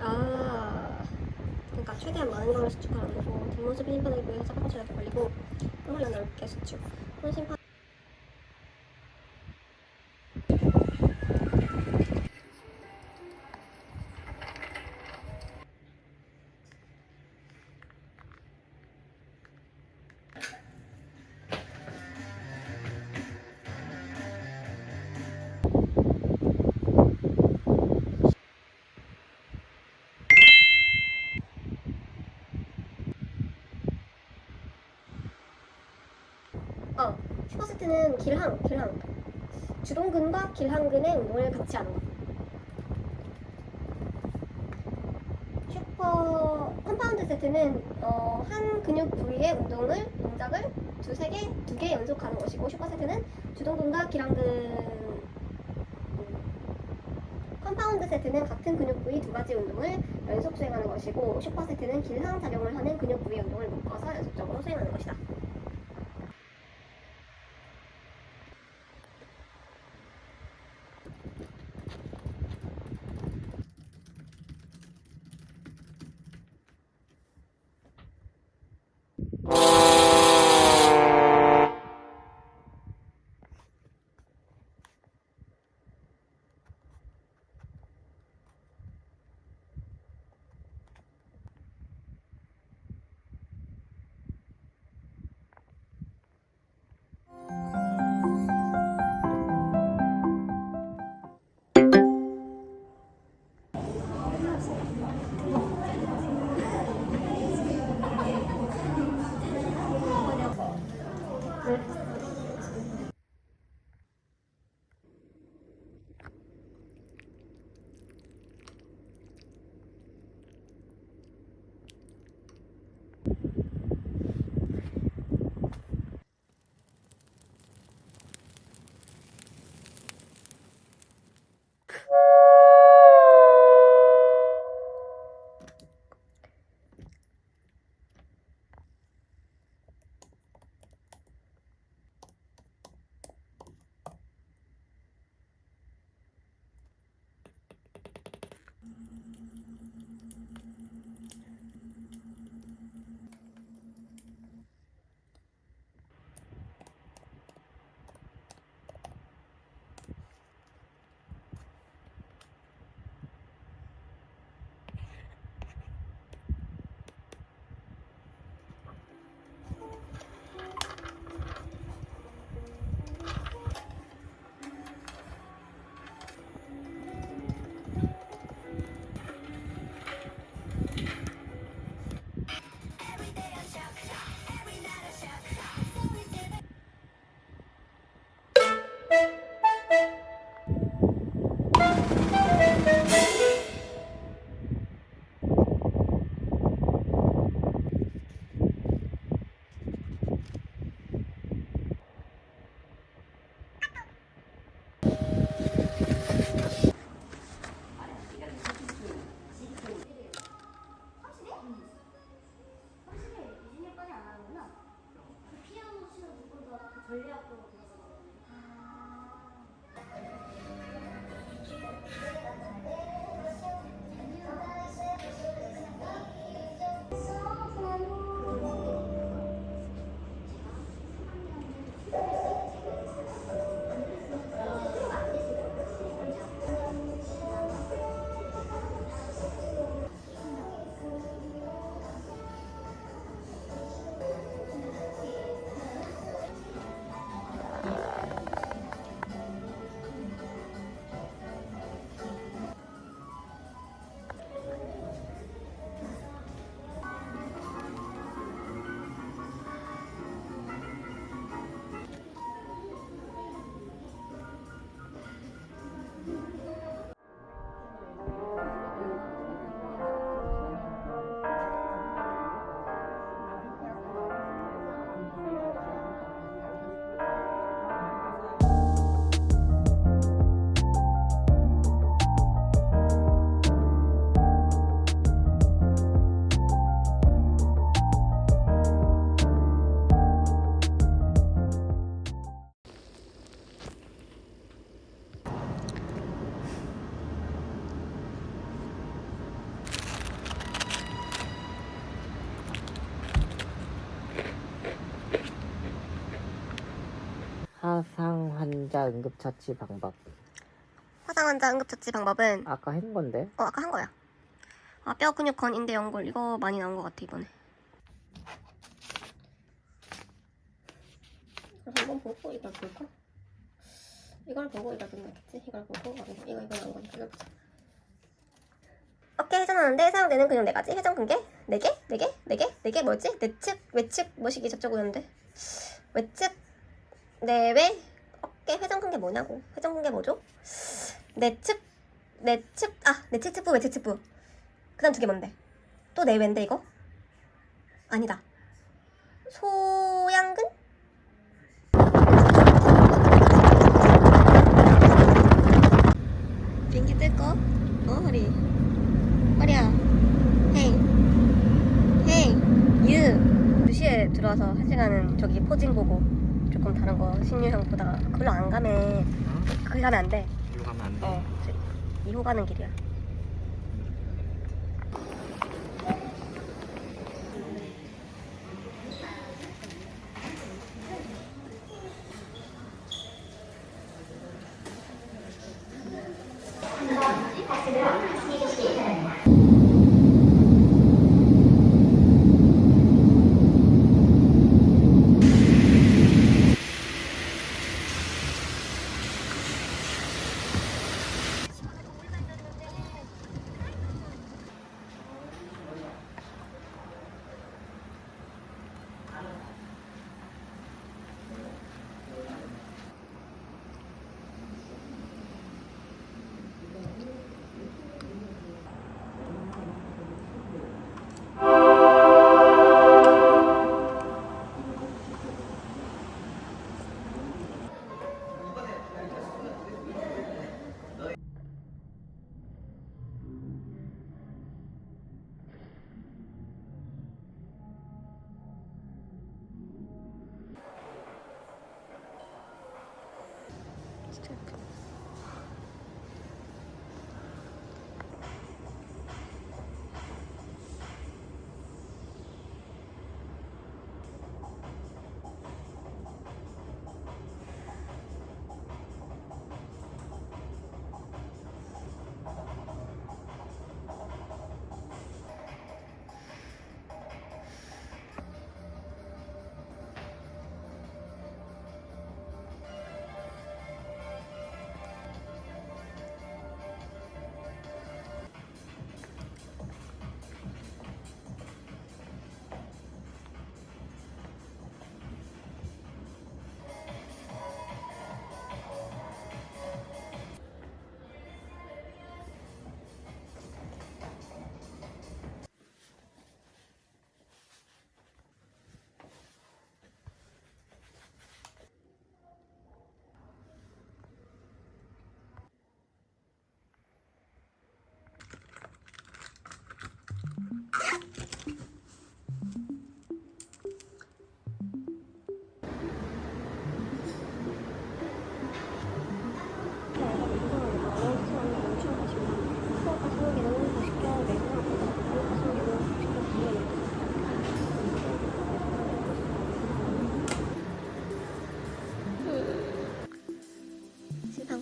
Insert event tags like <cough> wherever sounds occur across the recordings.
아. 그러니까 최대한 많은 걸 수축하라는 거고 뒷모습 핀판을 위해서 사각지를 벌리고 똥을 넓게 수축 손심 판어 슈퍼세트는 길항 길항. 주동근과 길항근의 운동을 같이 하는 거. 슈퍼 컴파운드 세트는 어, 한 근육 부위의 운동을 동작을 두세 개, 두 개 연속하는 것이고 슈퍼 세트는 주동근과 길항근. 음, 컴파운드 세트는 같은 근육 부위 두 가지 운동을 연속 수행하는 것이고 슈퍼 세트는 길항 작용을 하는 근육 부위 운동을 묶어서 연속적으로 수행하는 것이다. 화상 환자 응급처치 방법. 화상 환자 응급처치 방법은 아까 한 건데. 어 아까 한 거야. 아 뼈 근육건 인대 연골 이거 많이 나온 것 같아 이번에. 한번 보고 이걸 볼까? 이걸 보고 이걸 보면 겠지 이걸 보고 이거 이거 나온 거니까 이걸 보자. 어깨 회전하는데 사용되는 근육 네 가지. 회전 근개 네 개, 네 개, 네 개, 네개 뭐였지? 내측, 외측 뭐시기 저쪽이었는데 외측, 내외 어깨 회전 근개 뭐냐고? 회전 근개 뭐죠? 내측, 내측 아 내측 측부 외측 측부. 그다음 두 개 뭔데? 또 내외인데 이거? 아니다. 소양근? 비행기 뜰 거? 어 허리. 허리야. 헤이. 헤이. 유. 2시에 들어와서 한 시간은 저기 포징 보고 조금 다른 거 신유형 보다가 그걸로 안 가면 거기 가면 안 돼. 이거 가면 안 어. 2호 가는 길이야.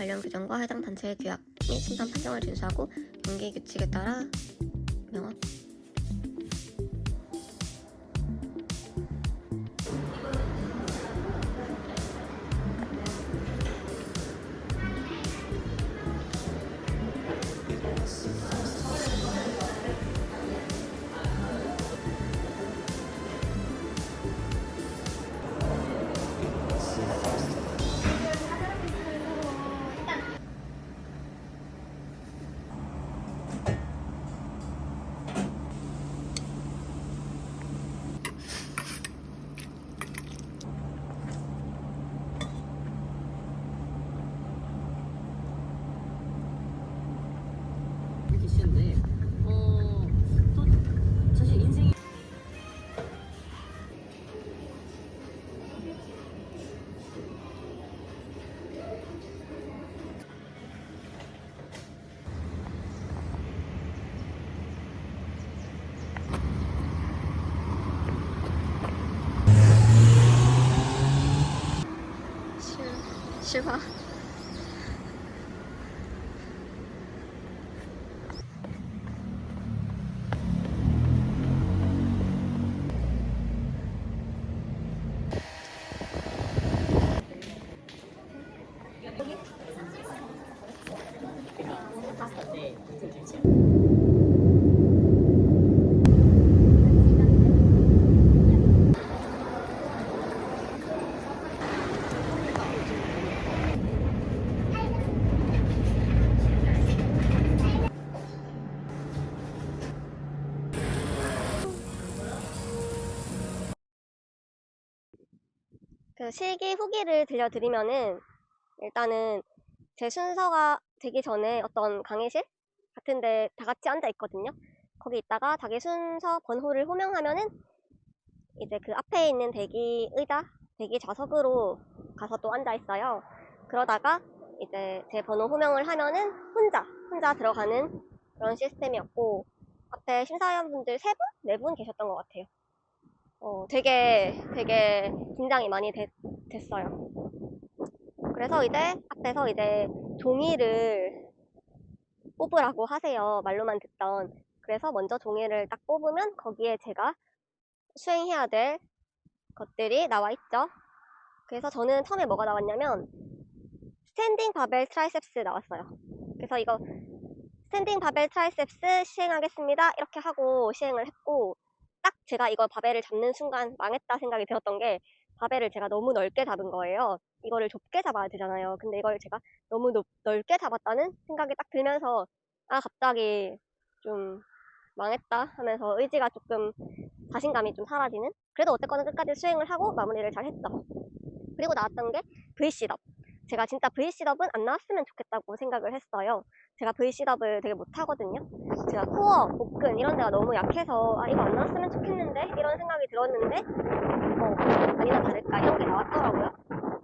관련 규정과 해당 단체의 규약 및 심판 판정을 준수하고 연기 규칙에 따라 是吗？ 그 실기 후기를 들려드리면은 일단은 제 순서가 되기 전에 어떤 강의실 같은데 다 같이 앉아 있거든요. 거기 있다가 자기 순서 번호를 호명하면은 이제 그 앞에 있는 대기 의자, 대기 좌석으로 가서 또 앉아 있어요. 그러다가 이제 제 번호 호명을 하면은 혼자 혼자 들어가는 그런 시스템이었고 앞에 심사위원분들 세 분, 네분 계셨던 것 같아요. 어, 되게 되게 긴장이 많이 됐, 됐어요. 그래서 이제 앞에서 이제 종이를 뽑으라고 하세요. 말로만 듣던. 그래서 먼저 종이를 딱 뽑으면 거기에 제가 수행해야 될 것들이 나와 있죠. 그래서 저는 처음에 뭐가 나왔냐면 스탠딩 바벨 트라이셉스 나왔어요. 그래서 이거 스탠딩 바벨 트라이셉스 시행하겠습니다. 이렇게 하고 시행을 했고 딱 제가 이걸 바벨을 잡는 순간 망했다 생각이 들었던 게 바벨을 제가 너무 넓게 잡은 거예요. 이거를 좁게 잡아야 되잖아요. 근데 이걸 제가 너무 높- 넓게 잡았다는 생각이 딱 들면서 아 갑자기 좀 망했다 하면서 의지가 조금 자신감이 좀 사라지는 그래도 어쨌거나 끝까지 수행을 하고 마무리를 잘 했죠. 그리고 나왔던 게 V시럽. 제가 진짜 V시럽은 안 나왔으면 좋겠다고 생각을 했어요. 제가 V시럽을 되게 못하거든요. 제가 코어, 복근 이런 데가 너무 약해서 아 이거 안 나왔으면 좋겠는데 이런 생각이 들었는데 어, 아니나 다를까 이런 게 나왔더라고요.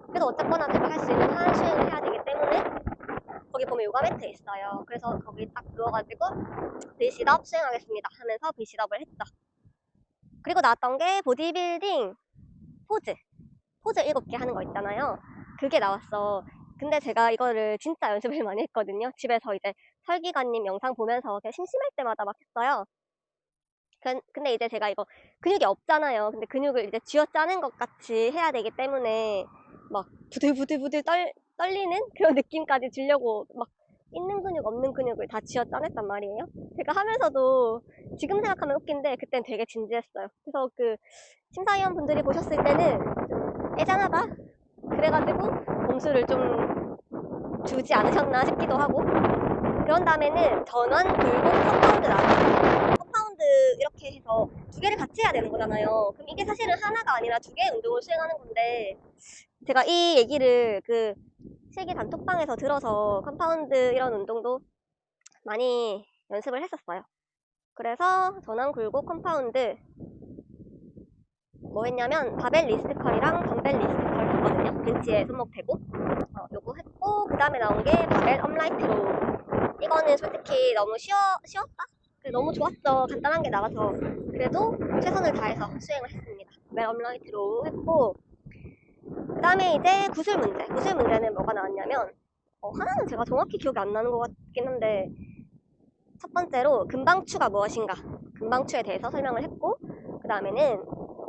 그래도 어쨌거나 제가 할 수 있는 한 수행을 해야 되기 때문에 거기 보면 요가 매트 있어요. 그래서 거기 딱 누워가지고 V시럽 수행하겠습니다 하면서 V시럽을 했죠. 그리고 나왔던 게 보디빌딩 포즈. 포즈 7개 하는 거 있잖아요. 그게 나왔어. 근데 제가 이거를 진짜 연습을 많이 했거든요. 집에서 이제 설기관님 영상 보면서 심심할 때마다 막 했어요. 근- 근데 이제 제가 이거 근육이 없잖아요. 근데 근육을 이제 쥐어짜는 것 같이 해야 되기 때문에 막 부들부들부들 떨, 떨리는 그런 <laughs> 느낌까지 주려고 막 있는 근육 없는 근육을 다 쥐어 짜냈단 말이에요. 제가 하면서도 지금 생각하면 웃긴데 그땐 되게 진지했어요. 그래서 그 심사위원 분들이 보셨을 때는 좀 애잔하다 그래가지고 점수를 좀 주지 않으셨나 싶기도 하고 그런 다음에는 전원 굴곡 컴파운드 나왔어요. 컴파운드 이렇게 해서 두 개를 같이 해야 되는 거잖아요. 그럼 이게 사실은 하나가 아니라 두 개의 운동을 수행하는 건데 제가 이 얘기를 그 실기 단톡방에서 들어서 컴파운드 이런 운동도 많이 연습을 했었어요. 그래서 전원 굴곡 컴파운드 뭐 했냐면 바벨 리스트 컬이랑 덤벨 리스트컬 했거든요. 벤치에 손목 대고 어, 요거 했고 그 다음에 나온 게 바벨 업라이트로 이거는 솔직히 너무 쉬워, 쉬웠다? 그래, 너무 좋았어. 간단한 게 나와서 그래도 최선을 다해서 수행을 했습니다. 바벨 업라이트로 했고 그 다음에 이제 구슬 문제 구슬 문제는 뭐가 나왔냐면 어, 하나는 제가 정확히 기억이 안 나는 것 같긴 한데 첫 번째로 금방추가 무엇인가 금방추에 대해서 설명을 했고 그 다음에는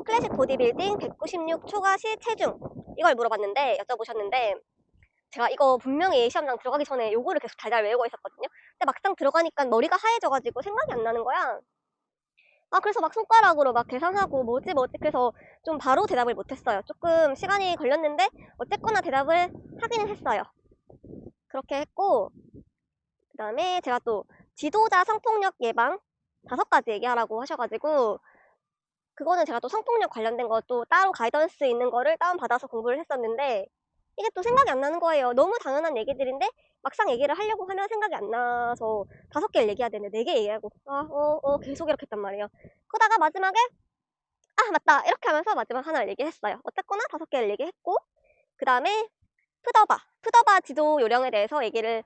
클래식 보디빌딩 196 초과 시 체중 이걸 물어봤는데 여쭤보셨는데 제가 이거 분명히 시험장 들어가기 전에 요거를 계속 달달 외우고 있었거든요. 근데 막상 들어가니까 머리가 하얘져가지고 생각이 안 나는 거야. 아 그래서 막 손가락으로 막 계산하고 뭐지 뭐지 그래서 좀 바로 대답을 못했어요. 조금 시간이 걸렸는데 어쨌거나 대답을 하기는 했어요. 그렇게 했고 그 다음에 제가 또 지도자 성폭력 예방 다섯 가지 얘기하라고 하셔가지고 그거는 제가 또 성폭력 관련된 것도 따로 가이던스 있는 거를 다운받아서 공부를 했었는데 이게 또 생각이 안 나는 거예요. 너무 당연한 얘기들인데 막상 얘기를 하려고 하면 생각이 안 나서 다섯 개를 얘기해야 되는데 네 개 얘기하고 아, 어, 어, 계속 이렇게 했단 말이에요. 그러다가 마지막에 아, 맞다. 이렇게 하면서 마지막 하나를 얘기했어요. 어쨌거나 다섯 개를 얘기했고 그 다음에 푸더바, 푸더바 지도 요령에 대해서 얘기를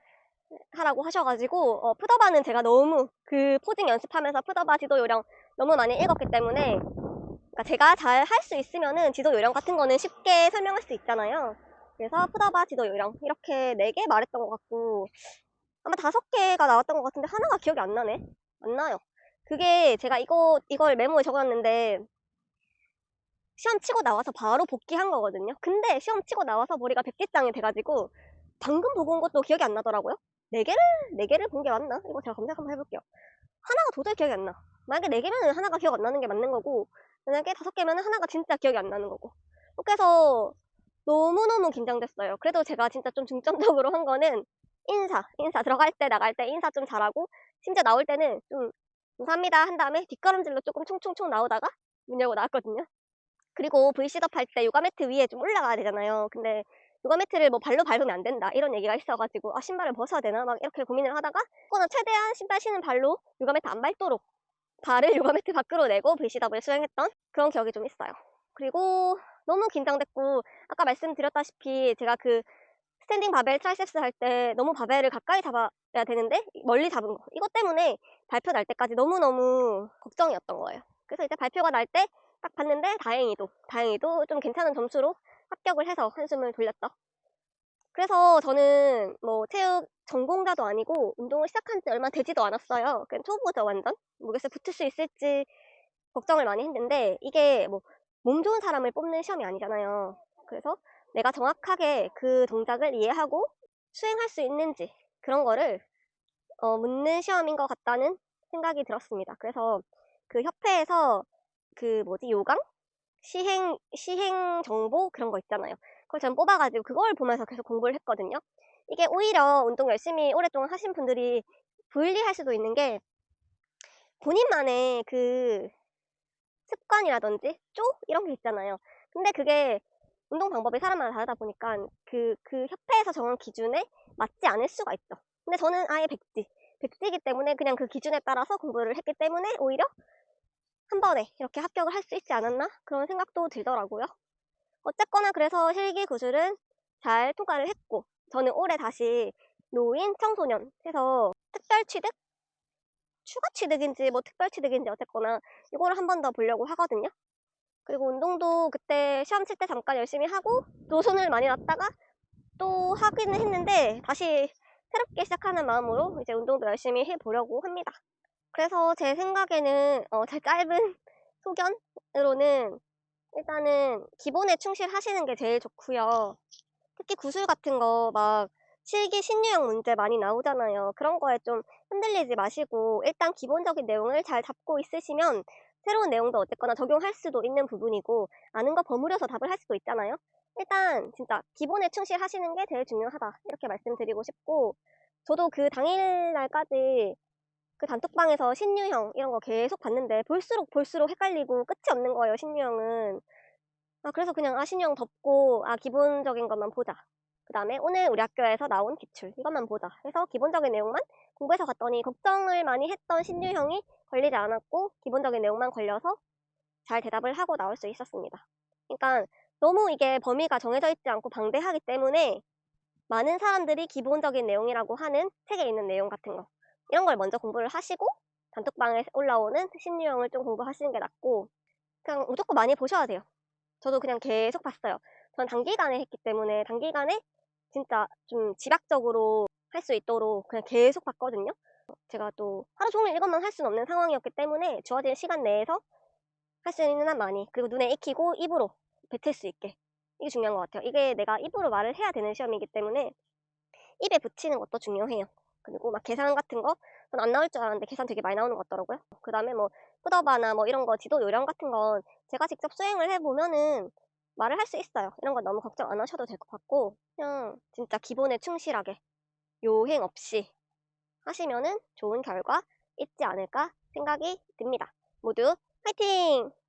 하라고 하셔가지고 어, 푸더바는 제가 너무 그 포징 연습하면서 푸더바 지도 요령 너무 많이 읽었기 때문에 그러니까 제가 잘 할 수 있으면은 지도 요령 같은 거는 쉽게 설명할 수 있잖아요. 그래서 푸다바 지도 요령 이렇게 네 개 말했던 것 같고 아마 다섯 개가 나왔던 것 같은데 하나가 기억이 안 나네. 안 나요. 그게 제가 이거 이걸 메모에 적어놨는데 시험 치고 나와서 바로 복귀한 거거든요. 근데 시험 치고 나와서 머리가 백지장이 돼가지고 방금 보고 온 것도 기억이 안 나더라고요. 네 개를 네 개를 본 게 맞나? 이거 제가 검색 한번 해볼게요. 하나가 도저히 기억이 안 나. 만약에 네 개면 하나가 기억 안 나는 게 맞는 거고 만약에 다섯 개면 하나가 진짜 기억이 안 나는 거고. 그래서 너무너무 긴장됐어요. 그래도 제가 진짜 좀 중점적으로 한 거는 인사, 인사 들어갈 때 나갈 때 인사 좀 잘하고 심지어 나올 때는 좀 감사합니다 한 다음에 뒷걸음질로 조금 총총총 나오다가 문 열고 나왔거든요. 그리고 V시업 할 때 요가 매트 위에 좀 올라가야 되잖아요. 근데 요가 매트를 뭐 발로 밟으면 안 된다 이런 얘기가 있어가지고 아 신발을 벗어야 되나 막 이렇게 고민을 하다가 그거는 최대한 신발 신은 발로 요가 매트 안 밟도록 발을 <laughs> 요가 매트 밖으로 내고 V시업을 수행했던 그런 기억이 좀 있어요. 그리고 너무 긴장됐고 아까 말씀드렸다시피 제가 그 스탠딩 바벨 트라이셉스 할 때 너무 바벨을 가까이 잡아야 되는데 멀리 잡은 거 이것 때문에 발표 날 때까지 너무너무 걱정이었던 거예요. 그래서 이제 발표가 날 때 딱 봤는데 다행히도 다행히도 좀 괜찮은 점수로 합격을 해서 한숨을 돌렸죠. 그래서 저는 뭐 체육 전공자도 아니고 운동을 시작한 지 얼마 되지도 않았어요. 그냥 초보죠 완전. 모르겠어요 붙을 수 있을지 걱정을 많이 했는데 이게 뭐 몸 좋은 사람을 뽑는 시험이 아니잖아요. 그래서 내가 정확하게 그 동작을 이해하고 수행할 수 있는지 그런 거를 어, 묻는 시험인 것 같다는 생각이 들었습니다. 그래서 그 협회에서 그 뭐지 요강 시행 시행 정보 그런 거 있잖아요. 그걸 전 뽑아가지고 그걸 보면서 계속 공부를 했거든요. 이게 오히려 운동 열심히 오랫동안 하신 분들이 불리할 수도 있는 게 본인만의 그 습관이라든지 쪼 이런 게 있잖아요. 근데 그게 운동 방법이 사람마다 다르다 보니까 그, 그 협회에서 정한 기준에 맞지 않을 수가 있죠. 근데 저는 아예 백지. 백지이기 때문에 그냥 그 기준에 따라서 공부를 했기 때문에 오히려 한 번에 이렇게 합격을 할 수 있지 않았나? 그런 생각도 들더라고요. 어쨌거나 그래서 실기 구술은 잘 통과를 했고, 저는 올해 다시 노인 청소년 해서 특별 취득? 추가 취득인지 뭐 특별 취득인지 어쨌거나 이거를 한 번 더 보려고 하거든요. 그리고 운동도 그때 시험 칠 때 잠깐 열심히 하고 노선을 많이 놨다가 또 하기는 했는데 다시 새롭게 시작하는 마음으로 이제 운동도 열심히 해보려고 합니다. 그래서 제 생각에는 어, 제 짧은 <laughs> 소견으로는 일단은 기본에 충실하시는 게 제일 좋고요. 특히 구술 같은 거 막 실기 신유형 문제 많이 나오잖아요. 그런 거에 좀 흔들리지 마시고 일단 기본적인 내용을 잘 잡고 있으시면 새로운 내용도 어쨌거나 적용할 수도 있는 부분이고 아는 거 버무려서 답을 할 수도 있잖아요. 일단 진짜 기본에 충실하시는 게 제일 중요하다 이렇게 말씀드리고 싶고 저도 그 당일날까지 그 단톡방에서 신유형 이런 거 계속 봤는데 볼수록 볼수록 헷갈리고 끝이 없는 거예요 신유형은. 아 그래서 그냥 아 신유형 덮고 아 기본적인 것만 보자. 그 다음에 오늘 우리 학교에서 나온 기출 이것만 보자. 해서 기본적인 내용만 공부해서 갔더니 걱정을 많이 했던 신유형이 걸리지 않았고 기본적인 내용만 걸려서 잘 대답을 하고 나올 수 있었습니다. 그러니까 너무 이게 범위가 정해져 있지 않고 방대하기 때문에 많은 사람들이 기본적인 내용이라고 하는 책에 있는 내용 같은 거 이런 걸 먼저 공부를 하시고 단톡방에 올라오는 신유형을 좀 공부하시는 게 낫고 그냥 무조건 많이 보셔야 돼요. 저도 그냥 계속 봤어요. 전 단기간에 했기 때문에 단기간에 진짜 좀 지략적으로 할 수 있도록 그냥 계속 봤거든요. 제가 또 하루 종일 이것만 할 수는 없는 상황이었기 때문에 주어진 시간 내에서 할 수 있는 한 많이 그리고 눈에 익히고 입으로 뱉을 수 있게 이게 중요한 것 같아요. 이게 내가 입으로 말을 해야 되는 시험이기 때문에 입에 붙이는 것도 중요해요. 그리고 막 계산 같은 거전안 나올 줄 알았는데 계산 되게 많이 나오는 것 같더라고요. 그 다음에 뭐 푸더바나 뭐 이런 거 지도 요령 같은 건 제가 직접 수행을 해보면은 말을 할 수 있어요. 이런 건 너무 걱정 안 하셔도 될 것 같고 그냥 진짜 기본에 충실하게 요행 없이 하시면은 좋은 결과 있지 않을까 생각이 듭니다. 모두 화이팅!